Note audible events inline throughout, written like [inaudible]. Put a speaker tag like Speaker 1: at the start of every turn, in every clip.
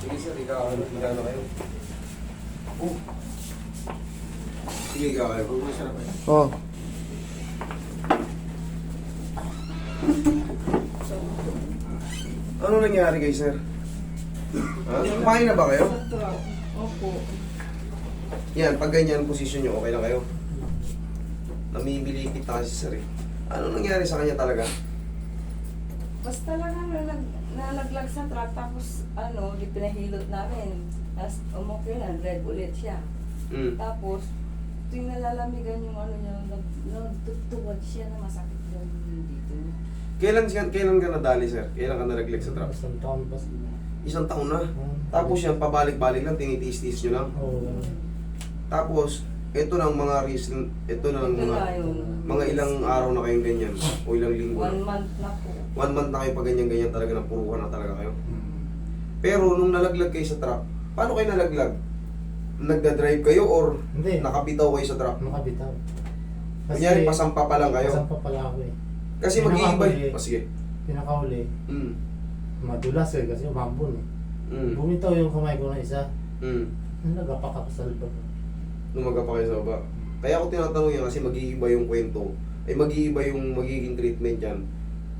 Speaker 1: Sige sir, ikaw, magkano kayo? Oh. Sige ikaw, kayo. Kung masarap
Speaker 2: Oh.
Speaker 1: Ano nangyari kay sir? Ha? Kumain na ba kayo?
Speaker 3: Opo.
Speaker 1: Yan, pag ganyan position nyo, okay lang kayo? Namimilipit na kasi sir eh. Ano nangyari sa kanya talaga?
Speaker 3: Basta lang nalag, nalaglag sa truck tapos ano, di pinahilot namin. Tapos umukyo na, red ulit siya.
Speaker 1: Hmm.
Speaker 3: Tapos, tuwing nalalamigan yung ano niya, nag- nagtutuwad siya na masakit daw yun dito.
Speaker 1: Kailan, siya- kailan ka nadali sir? Kailan ka nalaglag sa truck?
Speaker 4: Isang taon pa sila.
Speaker 1: Isang taon na.
Speaker 4: Hmm.
Speaker 1: Tapos yan, pabalik-balik lang, tinitiis-tiis nyo lang.
Speaker 4: Oo, ganun.
Speaker 1: Tapos, ito na ang mga reason, ito na ang mga, mga ilang araw na kayong ganyan, o ilang linggo
Speaker 3: One
Speaker 1: na.
Speaker 3: month na po.
Speaker 1: One month na kayo pag ganyan-ganyan talaga, napuruhan na talaga kayo.
Speaker 4: Hmm.
Speaker 1: Pero nung nalaglag kayo sa truck, paano kayo nalaglag? Nagda-drive kayo or
Speaker 4: Hindi.
Speaker 1: nakabitaw kayo sa truck?
Speaker 4: Nakabitaw.
Speaker 1: Kunyari, pasampa pa lang kayo.
Speaker 4: Pasampa pala ako eh.
Speaker 1: Kasi mag-iiba.
Speaker 4: Pinakahuli.
Speaker 1: Oh, sige.
Speaker 4: Pinakahuli.
Speaker 1: Mm.
Speaker 4: Madulas eh kasi umambon eh.
Speaker 1: Mm.
Speaker 4: Bumitaw yung kamay ko na isa.
Speaker 1: Mm.
Speaker 4: Nagapak ako sa libag.
Speaker 1: Lumaga pa kayo sa baba. Kaya ako tinatanong yan kasi mag-iiba yung kwento. Ay mag-iiba yung magiging treatment yan.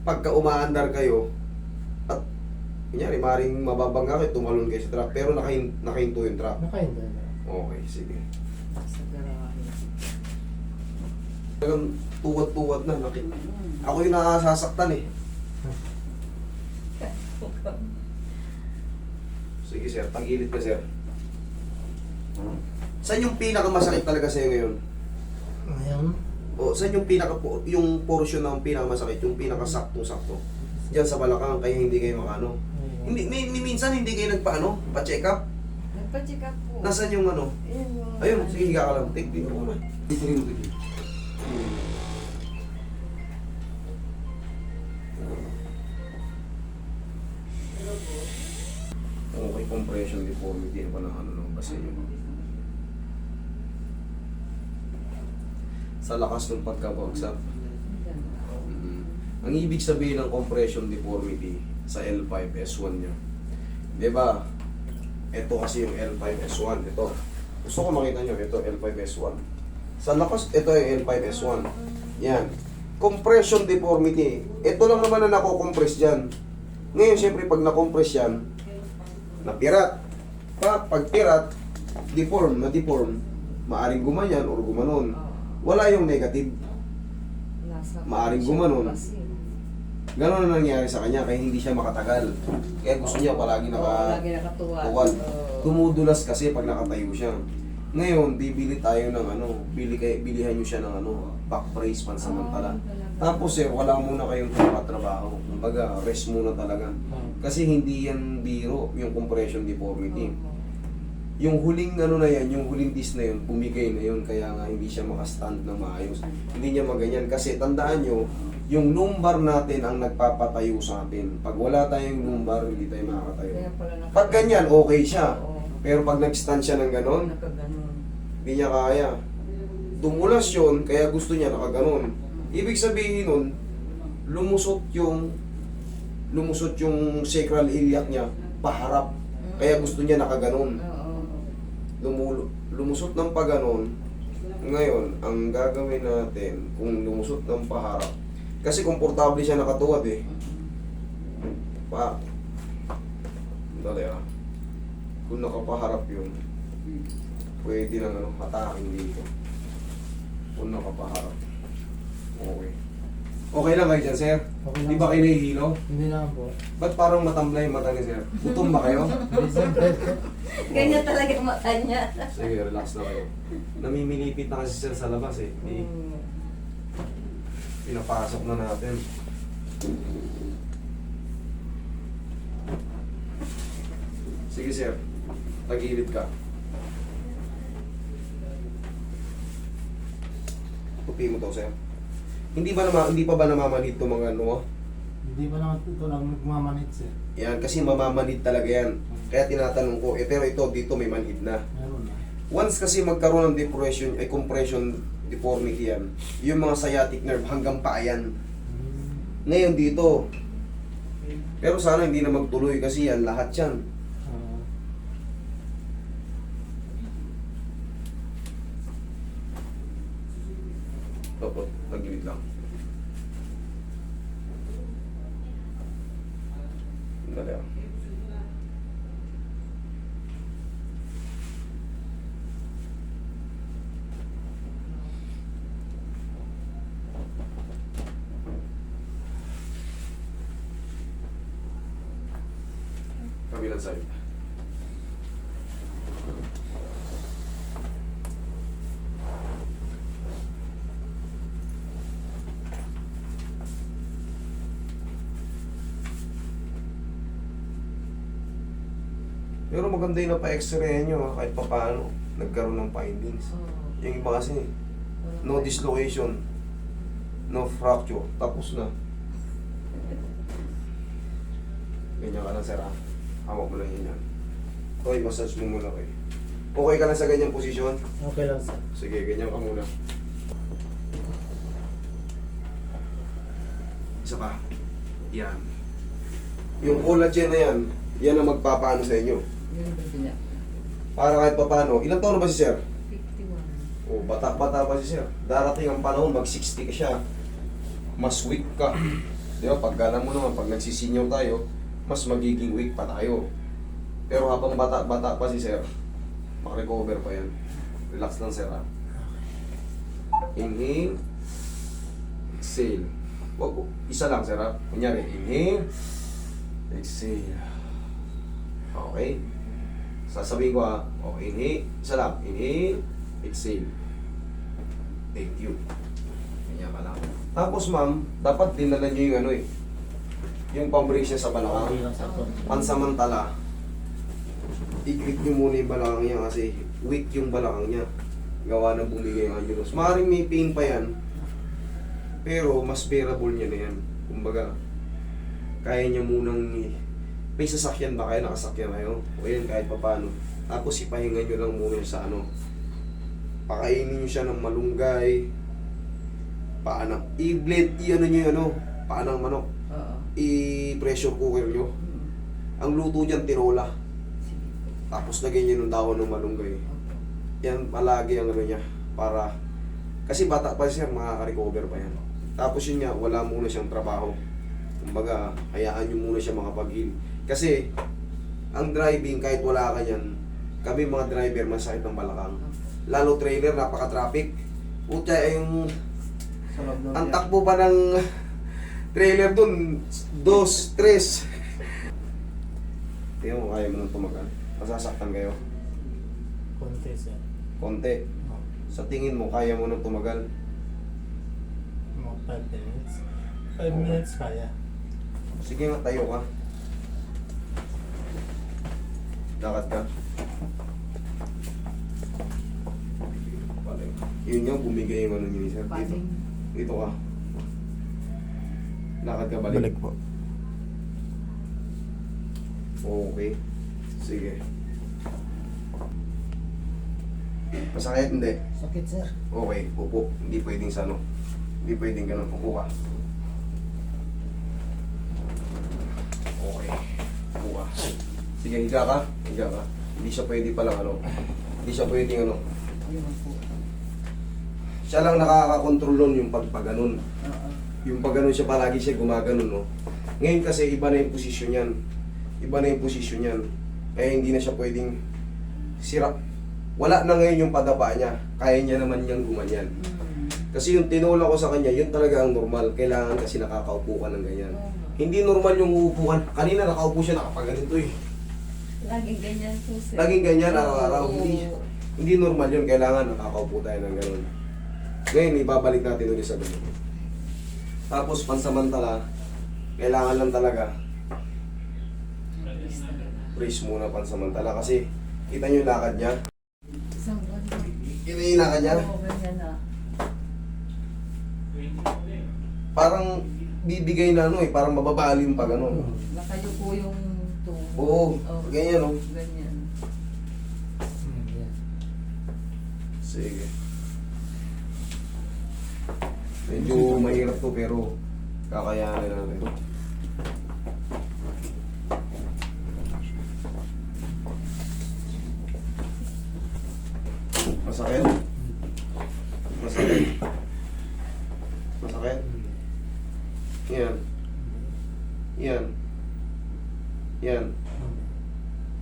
Speaker 1: Pagka umaandar kayo, at kunyari, maring mababangga kayo, tumalon kayo sa truck, pero nakahin, nakahinto yung truck.
Speaker 4: Nakahinda na.
Speaker 1: Okay, sige.
Speaker 3: Sa garahe.
Speaker 1: Talagang tuwad-tuwad na. Naki- ako yung nakasasaktan eh. [laughs] Sige sir, tagilid ka sir. Saan yung pinakamasakit talaga sa'yo ngayon?
Speaker 4: Ngayon,
Speaker 1: O saan yung pinaka yung portion ng pinakamasakit, yung pinakasaktong-sakto? Diyan sa balakang kaya hindi kayo makano. Hindi mi, mi- minsan hindi kayo nagpaano, pa-check up.
Speaker 3: Nagpa-check up po.
Speaker 1: Nasaan yung ano?
Speaker 3: Ayun yung...
Speaker 1: Ayun, sige higa ka lang. Take dito mo na. Dito rin dito. Okay, compression deformity pa ng ano ng base yun. Sa lakas ng pagkabagsak. Mm. Ang ibig sabihin ng compression deformity sa L5S1 niya. 'Di ba? Ito kasi yung L5S1, ito. Gusto ko makita nyo, ito L5S1. Sa lakas, ito yung L5S1. Yan. Compression deformity. Ito lang naman na nako-compress dyan. Ngayon, siyempre, pag na-compress yan, napirat. Pa, pag pirat, deform, na-deform, maaring gumanyan or gumanon. Wala yung negative.
Speaker 3: Nasa
Speaker 1: Maaring gumanon. Ganon na nangyari sa kanya, kaya hindi siya makatagal. Kaya gusto niya palagi naka...
Speaker 3: lagi. Oo.
Speaker 1: Dumudulas kasi pag nakatayo siya. Ngayon, bibili tayo ng ano, bili kay bilihan niyo siya ng ano, back brace pansamantala. Tapos sir, wala muna kayong trabaho. Kumbaga, rest muna talaga. Kasi hindi yan biro, yung compression deformity. Yung huling ano na yan, yung huling disc na yun, bumigay na yun, kaya nga hindi siya makastand na maayos. Hindi niya maganyan. Kasi tandaan nyo, yung lumbar natin ang nagpapatayo sa atin. Pag wala tayong lumbar, hindi tayo makakatayo. Pag ganyan, okay siya. Pero pag nag-stand siya ng ganon, hindi niya kaya. Dumulas yun, kaya gusto niya nakaganon. Ibig sabihin nun, lumusot yung lumusot yung sacral iliac niya paharap. Kaya gusto niya nakaganon.
Speaker 3: Oo.
Speaker 1: Lumulo, lumusot ng paganon. Ngayon, ang gagawin natin, kung lumusot ng paharap, kasi komportable siya nakatuwad eh. Pa. Dali ah. Kung nakapaharap yun, pwede lang ano, hatakin dito. Kung nakapaharap. Okay. Okay lang kayo dyan, sir?
Speaker 4: Okay lang.
Speaker 1: Di ba kayo nahihilo?
Speaker 4: Hindi naman po.
Speaker 1: Ba't parang matamlay yung mata ni sir? Gutom ba kayo? [laughs]
Speaker 3: Ganyan talaga yung mata niya.
Speaker 1: Sige, relax na kayo. Namimilipit na kasi sir sa labas eh. Di, pinapasok na natin. Sige sir, tagilid ka. Tupi mo to sir. Hindi ba nama, hindi pa ba namamanid to mga ano mo?
Speaker 4: Hindi pa naman ito lang nagmamanit sir.
Speaker 1: Yan, kasi mamamanid talaga yan. Kaya tinatanong ko, eh pero ito dito may manhid na.
Speaker 4: Meron na.
Speaker 1: Once kasi magkaroon ng depression, ay compression deformity yan, yung mga sciatic nerve hanggang paa yan.
Speaker 4: Hmm.
Speaker 1: Ngayon dito. Pero sana hindi na magtuloy kasi yan, lahat yan.
Speaker 4: Ah,
Speaker 1: Ah. Kabilang side. Pero maganda yung napa-x-ray nyo ha, kahit pa paano. Nagkaroon ng findings.
Speaker 3: Oo.
Speaker 1: Yung iba kasi, no dislocation, no fracture, tapos na. Ganyan ka lang sir ha. Hawak mo lang yun yan. Okay, massage mo muna kayo. Okay ka lang sa ganyang posisyon?
Speaker 4: Okay lang sir.
Speaker 1: Sige, ganyan ka muna. Isa pa. Yan. Yung collagen na yan, yan ang magpapaano sa inyo.
Speaker 3: Yun sila?
Speaker 1: Para kahit papano, ilang taon na ba si sir?
Speaker 3: 51.
Speaker 1: O, bata-bata pa si sir. Darating ang panahon, mag-60 ka siya. Mas weak ka. Di ba? Pag alam mo naman, pag nagsisinyaw tayo, mas magiging weak pa tayo. Pero habang bata-bata pa si sir, makarecover pa yan. Relax lang sir ha. Inhale. Exhale. Wag, isa lang sir ha. Kunyari, inhale. Exhale. Okay. Sasabihin ko ha. O, inhale. Isa lang. Inhale. Exhale. Thank you. Ganyan ka lang. Tapos ma'am, dapat dinala nyo yung ano eh. Yung pambrace niya sa balakang. Pansamantala, i-click nyo muna yung balakang niya kasi weak yung balakang niya. Gawa na bumigay ang anulus. Maaaring may pain pa yan, pero mas bearable niya na yan. Kumbaga, kaya niya munang may sasakyan ba kayo? Nakasakyan kayo? O yan, kahit pa paano. Tapos ipahinga nyo lang muna sa ano. Pakainin nyo siya ng malunggay. Paanang, i-blend, i-ano nyo ano, paanang manok.
Speaker 3: Oo.
Speaker 1: I-pressure cooker nyo.
Speaker 3: Hmm.
Speaker 1: Ang luto dyan, tinola. Tapos lagyan nyo ng dahon ng malunggay. Yan palagi ang ano niya. Para, kasi bata pa siya, makaka-recover pa yan. Tapos yun nga, wala muna siyang trabaho. Kumbaga, hayaan nyo muna siya makapag-heal. Kasi, ang driving, kahit wala ka yan, kami mga driver, masakit ng balakang. Lalo trailer, napaka-traffic. Puta, eh, yung ang takbo pa ng [laughs] trailer dun, dos, tres. Tingnan mo, kaya mo nang tumagal. Masasaktan kayo.
Speaker 4: Konti sir.
Speaker 1: Konti. Sa tingin mo, kaya mo nang tumagal.
Speaker 4: Mga 5 minutes. 5
Speaker 1: Okay.
Speaker 4: minutes kaya.
Speaker 1: Sige nga, tayo ka. Lakad ka. Balik. Yun nga, bumigay yung ano niyo, sir. Dito. Dito ka. Lakad ka balik.
Speaker 4: po.
Speaker 1: Okay. Sige. Masakit? Hindi.
Speaker 4: Sakit sir.
Speaker 1: Okay, upo. Hindi pwedeng sa ano. Hindi pwedeng ganun. Upo ka. Okay. Upo ka. Sige, higa ka. Higa ka. Hindi siya pwede palang ano. Hindi siya pwedeng ano. Siya lang nakakakontrol nun yung pagpaganon. Yung pagganon siya palagi siya gumaganon, no? Ngayon kasi iba na yung posisyon niyan. Iba na yung posisyon niyan. Kaya hindi na siya pwedeng sira. Wala na ngayon yung padaba niya. Kaya niya naman niyang gumanyan. Kasi yung tinula ko sa kanya, yun talaga ang normal. Kailangan kasi nakakaupo ka ng ganyan. Hindi normal yung uupuan. Kanina nakaupo siya nakapaganito eh.
Speaker 3: Laging ganyan po sir.
Speaker 1: Laging ganyan,
Speaker 3: Oo.
Speaker 1: araw-araw. Hindi, hindi normal yun. Kailangan nakakaupo tayo ng gano'n. Ngayon, ibabalik natin ulit sa ganun. Tapos, pansamantala, kailangan lang talaga brace muna pansamantala kasi kita nyo yung lakad niya.
Speaker 3: Isang buwan.
Speaker 1: Kita yung lakad niya.
Speaker 3: Oo, ganyan na.
Speaker 1: Parang bibigay na ano eh, parang mababali yung pag ano.
Speaker 3: Nakayo po yung.
Speaker 1: Oo,
Speaker 3: Oo.
Speaker 1: ganyan oh.
Speaker 3: Ganyan.
Speaker 4: Hmm, yeah.
Speaker 1: Sige. Medyo mahirap to pero kakayanin natin. Masakit? Masakit? Masakit? Yan. Yan. Yan.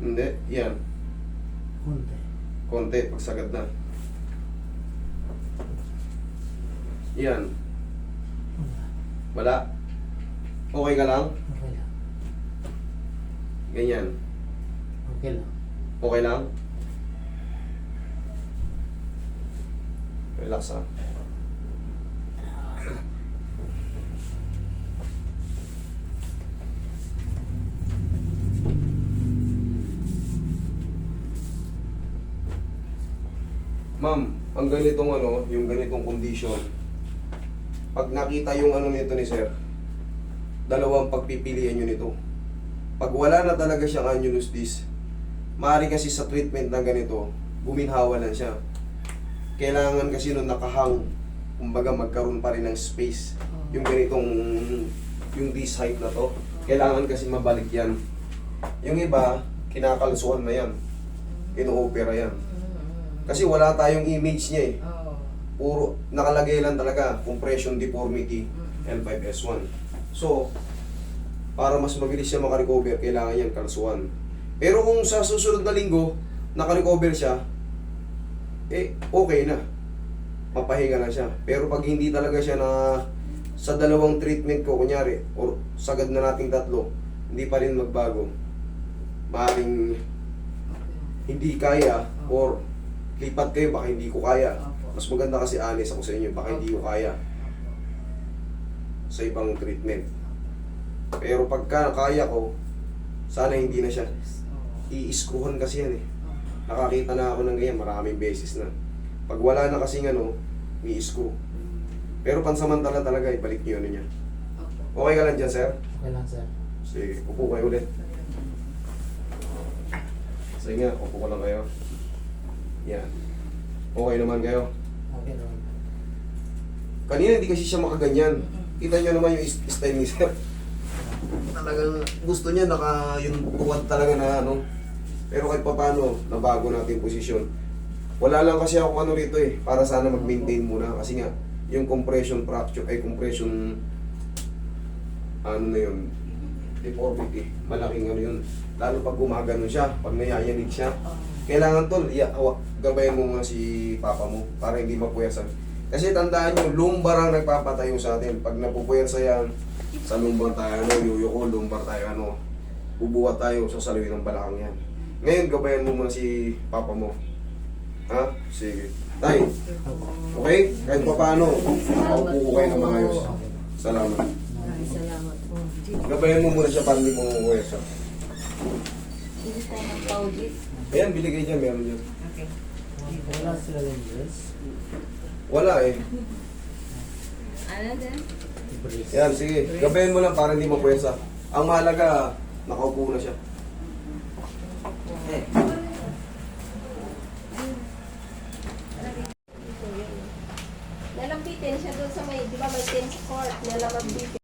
Speaker 1: Hindi. Yan.
Speaker 4: Kunti.
Speaker 1: Konti, pagsagad na. Yan.
Speaker 4: Wala.
Speaker 1: Wala. Okay ka lang?
Speaker 4: Okay lang.
Speaker 1: Ganyan.
Speaker 4: Okay lang.
Speaker 1: Okay lang? Relax ah. Ma'am, ang ganitong ano, yung ganitong condition, pag nakita yung ano nito ni sir, dalawang pagpipilian nyo nito. Pag wala na talaga siyang annulus disc, maaari kasi sa treatment na ganito, buminhawa lang siya. Kailangan kasi nung nakahang, kumbaga magkaroon pa rin ng space. Yung ganitong, yung this height na to, kailangan kasi mabalik yan. Yung iba, kinakalsuhan na yan. Ino-opera yan. Kasi wala tayong image niya eh.
Speaker 3: Oo.
Speaker 1: Puro, nakalagay lang talaga, compression deformity, L5S1. So, para mas mabilis siya makarecover, kailangan yan kalsuhan. Pero kung sa susunod na linggo, nakarecover siya, eh, okay na. Mapahinga na siya. Pero pag hindi talaga siya na sa dalawang treatment ko, kunyari, or sagad na nating tatlo, hindi pa rin magbago, maaaring hindi kaya, or lipat kayo, baka hindi ko kaya. Mas maganda kasi honest ako sa inyo, baka hindi ko kaya sa ibang treatment. Pero pagka kaya ko, sana hindi na siya. I-screwhan kasi yan eh. Nakakita na ako ng ganyan, maraming beses na. Pag wala na kasing ano, i-screw. Pero pansamantala talaga, ibalik niyo ano niya. Okay ka lang dyan, sir?
Speaker 4: Okay lang, sir.
Speaker 1: Sige, upo kayo ulit. Sige nga, upo ko lang kayo. Yan. Okay naman kayo.
Speaker 4: Okay lang.
Speaker 1: Kanina hindi kasi siya makaganyan. Kita nyo naman yung style ni sir. Talagang gusto niya naka yung tuwad talaga na ano. Pero kahit pa paano, nabago natin yung posisyon. Wala lang kasi ako ano rito eh, para sana mag-maintain muna. Kasi nga, yung compression fracture, ay compression, ano na yun, deformity, malaking ano yun. Lalo pag gumagano siya, pag nayayanig siya, kailangan tol, iya, awa, gabayan mo muna si papa mo para hindi mapuyasan. Kasi tandaan nyo, lumbar ang nagpapatayo sa atin. Pag napupuyasa yan, sa lumbar tayo, ano, yuyuko, lumbar tayo, ano, bubuhat tayo sa saluhin ng balakang yan. Ngayon, gabayan mo muna si papa mo. Ha? Sige. Tay, okay? Kahit pa paano, makaupo ko kayo ng maayos. Salamat.
Speaker 3: Salamat.
Speaker 1: Gabayan mo muna siya para hindi mo mapupuyasa.
Speaker 3: Hindi tayo ng Paujit.
Speaker 1: Ayan, biligay dyan, meron dyan.
Speaker 3: Okay.
Speaker 4: Wala sila yung dress.
Speaker 1: Wala eh.
Speaker 3: Ano din?
Speaker 1: Yan, sige. Gabayan mo lang para hindi mapuyasa. Ang mahalaga, nakaupo na siya.
Speaker 3: Eh.
Speaker 2: Nalapitin siya doon sa may, di ba may tennis court, nalapitin.